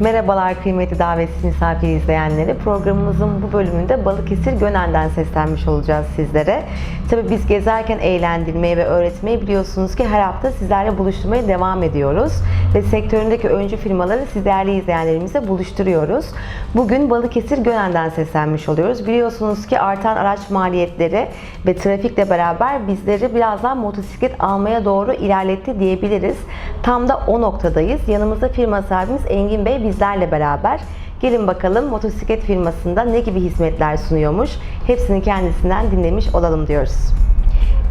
Merhabalar kıymetli davetsiz misafir izleyenleri. Programımızın bu bölümünde Balıkesir Gönen'den seslenmiş olacağız sizlere. Tabii biz gezerken eğlendirmeyi ve öğretmeyi biliyorsunuz ki her hafta sizlerle buluşturmaya devam ediyoruz. Ve sektöründeki öncü firmaları siz değerli izleyenlerimizle buluşturuyoruz. Bugün Balıkesir Gönen'den seslenmiş oluyoruz. Biliyorsunuz ki artan araç maliyetleri ve trafikle beraber bizleri birazdan motosiklet almaya doğru ilerletti diyebiliriz. Tam da o noktadayız. Yanımızda firma sahibimiz Engin Bey bizlerle beraber. Gelin bakalım motosiklet firmasında ne gibi hizmetler sunuyormuş. Hepsini kendisinden dinlemiş olalım diyoruz.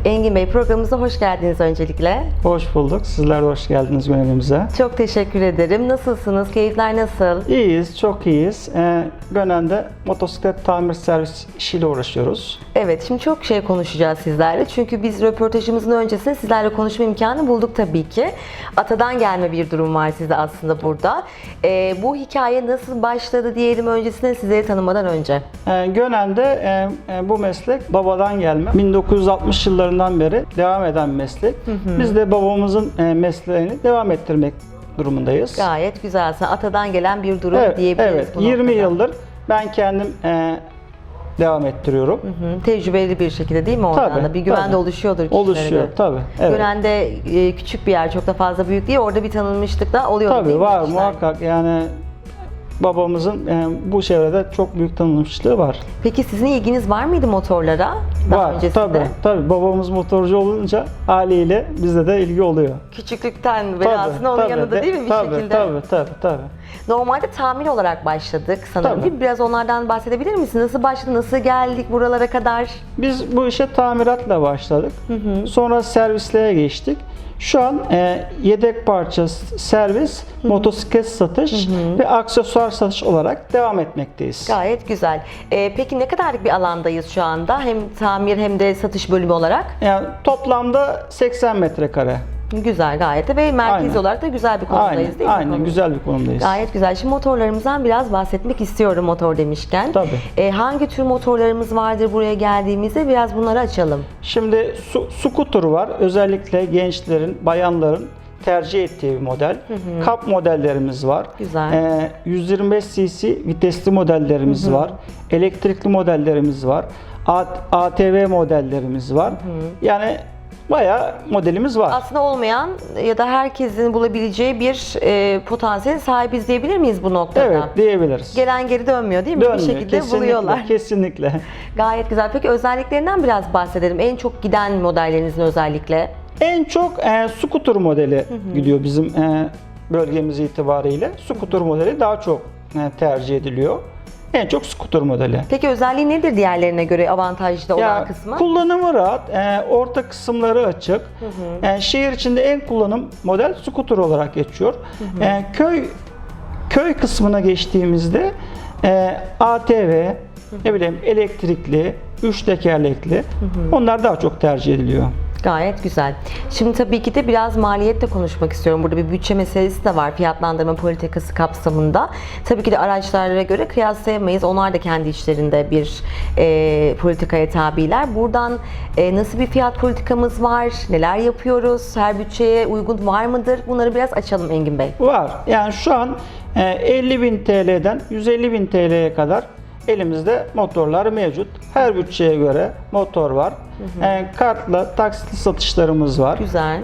Engin Bey programımıza hoş geldiniz öncelikle. Hoş bulduk. Sizler de hoş geldiniz gönlümüze. Çok teşekkür ederim. Nasılsınız? Keyifler nasıl? İyiyiz, çok iyiyiz. Ee, Gönen'de motosiklet tamir servis işiyle uğraşıyoruz. Evet, şimdi çok şey konuşacağız sizlerle. Çünkü biz röportajımızın öncesinde sizlerle konuşma imkanı bulduk tabii ki. Atadan gelme bir durum var sizde aslında burada. Ee, bu hikaye nasıl başladı diyelim öncesinde sizleri tanımadan önce. Ee, Gönen'de e, e, bu meslek babadan gelme. 1960 yıllarından beri devam eden meslek. Biz de babamızın e, mesleğini devam ettirmek durumundayız. Gayet güzel. Atadan gelen bir durum Evet, diyebiliriz evet. bu 20 noktada. yıldır ben kendim e, devam ettiriyorum. Hı, Tecrübeli bir şekilde değil mi oradan Tabii, da? Bir güven tabii. de oluşuyordur kişilere Oluşuyor de. tabii. Evet. Gönen'de e, küçük bir yer, çok da fazla büyük değil. Orada bir tanınmışlık da oluyor değil Tabii mi var işler? muhakkak yani babamızın e, bu çevrede çok büyük tanınmışlığı var. Peki sizin ilginiz var mıydı motorlara? Daha var öncesinde? tabii tabii babamız motorcu olunca haliyle bizde de ilgi oluyor. Küçüklükten beri aslında onun yanında de- değil mi bir tabii, şekilde? Tabii tabii tabii. Normalde tamir olarak başladık sanırım Tabii. değil mi? Biraz onlardan bahsedebilir misin? Nasıl başladı, nasıl geldik buralara kadar? Biz bu işe tamiratla başladık. Sonra servisliğe geçtik. Şu an e, yedek parça servis, motosiklet satış ve aksesuar satış olarak devam etmekteyiz. Gayet güzel. Ee, peki ne kadarlık bir alandayız şu anda? Hem tamir hem de satış bölümü olarak. Yani toplamda 80 metrekare. Güzel gayet de ve merkez Aynen. olarak da güzel bir konumdayız Aynen, değil mi? aynen güzel bir konumdayız. Gayet güzel. Şimdi motorlarımızdan biraz bahsetmek istiyorum motor demişken. Tabii. Ee, hangi tür motorlarımız vardır buraya geldiğimizde biraz bunları açalım. Şimdi su, scooter var. Özellikle gençlerin, bayanların tercih ettiği bir model. Kap modellerimiz var. Güzel. Ee, 125 cc vitesli modellerimiz var. Elektrikli modellerimiz var. ATV modellerimiz var. Yani bayağı modelimiz var. Aslında olmayan ya da herkesin bulabileceği bir e, potansiyel sahibiz diyebilir miyiz bu noktada? evet diyebiliriz. Gelen geri dönmüyor değil mi? Dönmüyor. bir şekilde kesinlikle, buluyorlar. Kesinlikle. Gayet güzel. Peki özelliklerinden biraz bahsedelim. En çok giden modellerinizin özellikle. En çok e, scooter modeli gidiyor bizim e, bölgemiz itibariyle. Scooter modeli daha çok e, tercih ediliyor. En çok scooter modeli. Peki özelliği nedir diğerlerine göre avantajlı olan Ya, kısmı? kullanımı rahat, e, orta kısımları açık. E, şehir içinde en kullanım model scooter olarak geçiyor. E, köy köy kısmına geçtiğimizde e, ATV, ne bileyim elektrikli, üç tekerlekli onlar daha çok tercih ediliyor. Gayet güzel. Şimdi tabii ki de biraz maliyetle konuşmak istiyorum. Burada bir bütçe meselesi de var fiyatlandırma politikası kapsamında. Tabii ki de araçlara göre kıyaslayamayız. Onlar da kendi içlerinde bir e, politikaya tabiler. Buradan e, nasıl bir fiyat politikamız var? Neler yapıyoruz? Her bütçeye uygun var mıdır? Bunları biraz açalım Engin Bey. Var. Yani şu an e, 50 bin TL'den 150 bin TL'ye kadar elimizde motorlar mevcut. Her bütçeye göre motor var. E, kartla taksitli satışlarımız var. Güzel.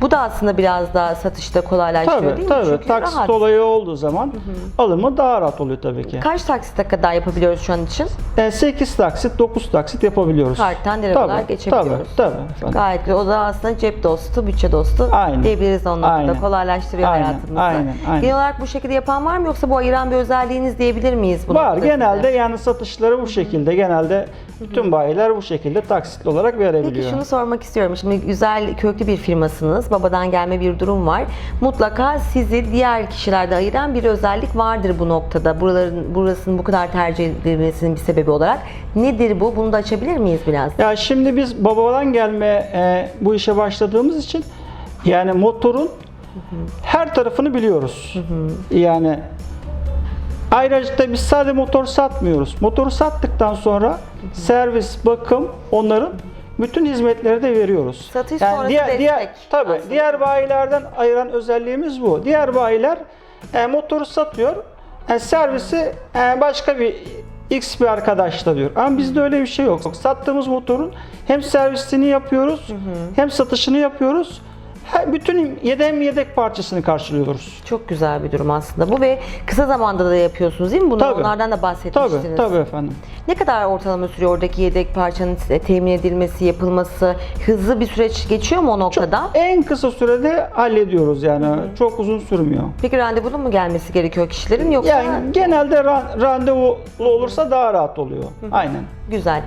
Bu da aslında biraz daha satışta kolaylaştırıyor Tabii değil mi? tabii. Taksit rahat. olayı olduğu zaman alımı daha rahat oluyor tabii ki. Kaç taksite kadar yapabiliyoruz şu an için? E, 8 taksit, 9 taksit yapabiliyoruz. Karttan direkt olarak geçebiliyoruz. Tabii, tabii. efendim. Gayet güzel. O da aslında cep dostu, bütçe dostu Aynen. diyebiliriz o noktada. Aynen. Kolaylaştırıyor Aynen, hayatımızı. aynen, aynen. Genel olarak bu şekilde yapan var mı yoksa bu ayıran bir özelliğiniz diyebilir miyiz Var. Genelde yani satışları bu şekilde. Genelde bütün bayiler bu şekilde taksitli olarak verebiliyor. Peki şunu sormak istiyorum. Şimdi güzel köklü bir firmasınız. Babadan gelme bir durum var. Mutlaka sizi diğer kişilerden ayıran bir özellik vardır bu noktada. Buraların burasının bu kadar tercih edilmesinin bir sebebi olarak. Nedir bu? Bunu da açabilir miyiz biraz? Ya şimdi biz babadan gelme e, bu işe başladığımız için yani motorun her tarafını biliyoruz. Yani ayrıca biz sadece motor satmıyoruz. Motoru sattıktan sonra servis, bakım onların bütün hizmetleri de veriyoruz. Satış sonrası diğer, destek diğer tabii aslında. diğer bayilerden ayıran özelliğimiz bu. Diğer bayiler e, motoru satıyor. E, servisi e, başka bir X bir arkadaş da diyor. Ama bizde öyle bir şey yok. Sattığımız motorun hem servisini yapıyoruz, hem satışını yapıyoruz. Bütün yedek hem yedek parçasını karşılıyoruz. Çok güzel bir durum aslında bu ve kısa zamanda da yapıyorsunuz değil mi? Bunu Tabii. onlardan da bahsetmiştiniz. Tabii, tabii efendim. Ne kadar ortalama sürüyor oradaki yedek parçanın temin edilmesi, yapılması? Hızlı bir süreç geçiyor mu o noktada? En kısa sürede hallediyoruz yani. Çok uzun sürmüyor. Peki randevulu mu gelmesi gerekiyor kişilerin yoksa? Yani genelde ran- randevulu olursa daha rahat oluyor. Aynen. Güzel.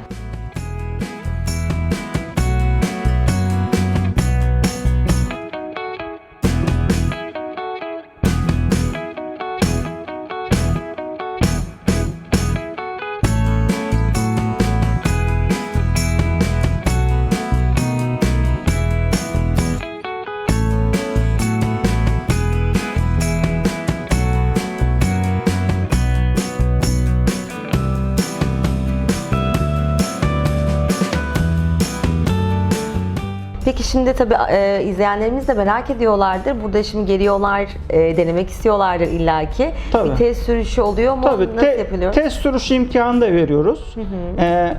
Peki şimdi tabii e, izleyenlerimiz de merak ediyorlardır. Burada şimdi geliyorlar, e, denemek istiyorlardır illaki. Tabii. Bir test sürüşü oluyor mu? Tabii Nasıl te- yapılıyor? test sürüşü imkanı da veriyoruz. Ee,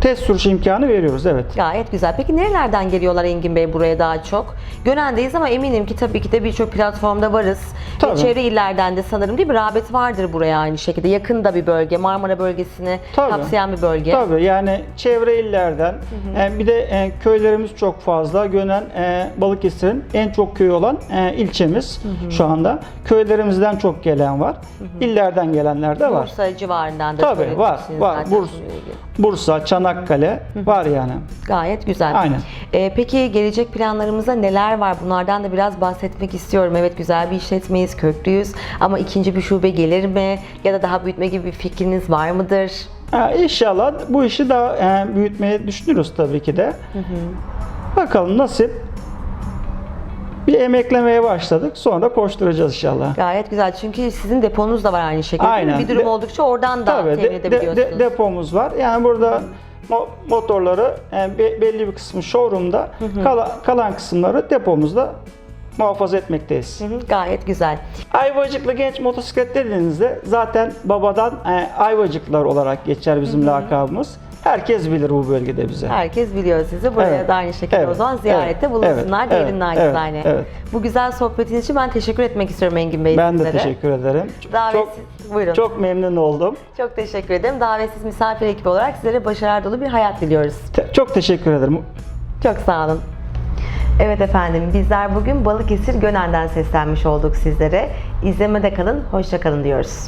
test sürüşü imkanı veriyoruz evet. Gayet güzel. Peki nerelerden geliyorlar Engin Bey buraya daha çok? Gönen'deyiz ama eminim ki tabii ki de birçok platformda varız. Ve Tabii. çevre illerden de sanırım değil mi? Rağbet vardır buraya aynı şekilde. Yakında bir bölge, Marmara bölgesini Tabii. kapsayan bir bölge. Tabii yani çevre illerden e, bir de e, köylerimiz çok fazla. Gönen e, Balıkesir'in en çok köyü olan e, ilçemiz şu anda. Köylerimizden çok gelen var. İllerden gelenler de var. Bursa civarından da Tabii var var. Bursa. Bursa, Çanakkale var yani. Gayet güzel. Aynen. Ee, peki gelecek planlarımızda neler var? Bunlardan da biraz bahsetmek istiyorum. Evet güzel bir işletmeyiz, köklüyüz ama ikinci bir şube gelir mi? Ya da daha büyütme gibi bir fikriniz var mıdır? Ha, inşallah bu işi daha e, büyütmeyi düşünürüz tabii ki de. Bakalım nasip. Bir emeklemeye başladık. Sonra koşturacağız inşallah. Gayet güzel çünkü sizin deponuz da var aynı şekilde. Aynen. Bir durum De- oldukça oradan da Tabii temin de- de- edebiliyorsunuz. de- depomuz var. Yani burada motorları be- belli bir kısmı showroom'da, kala- kalan kısımları depomuzda muhafaza etmekteyiz. Hı hı, Gayet güzel. Ayvacıklı genç motosiklet dediğinizde zaten babadan e, Ayvacıklar olarak geçer bizim lakabımız. Herkes bilir bu bölgede bize. Herkes biliyor sizi. Buraya Evet. da aynı şekilde o Evet. zaman ziyarette Evet. bulunsunlar Evet. diyelim Evet. Evet. Evet. Bu güzel sohbetin için ben teşekkür etmek istiyorum Engin Bey Ben de teşekkür ederim. Davetsiz, Çok, buyurun. çok memnun oldum. Çok teşekkür ederim. Davetsiz misafir ekibi olarak sizlere başarılar dolu bir hayat diliyoruz. Te- çok teşekkür ederim. Çok sağ olun. Evet efendim bizler bugün Balıkesir Gönen'den seslenmiş olduk sizlere. İzlemede kalın, hoşça kalın diyoruz.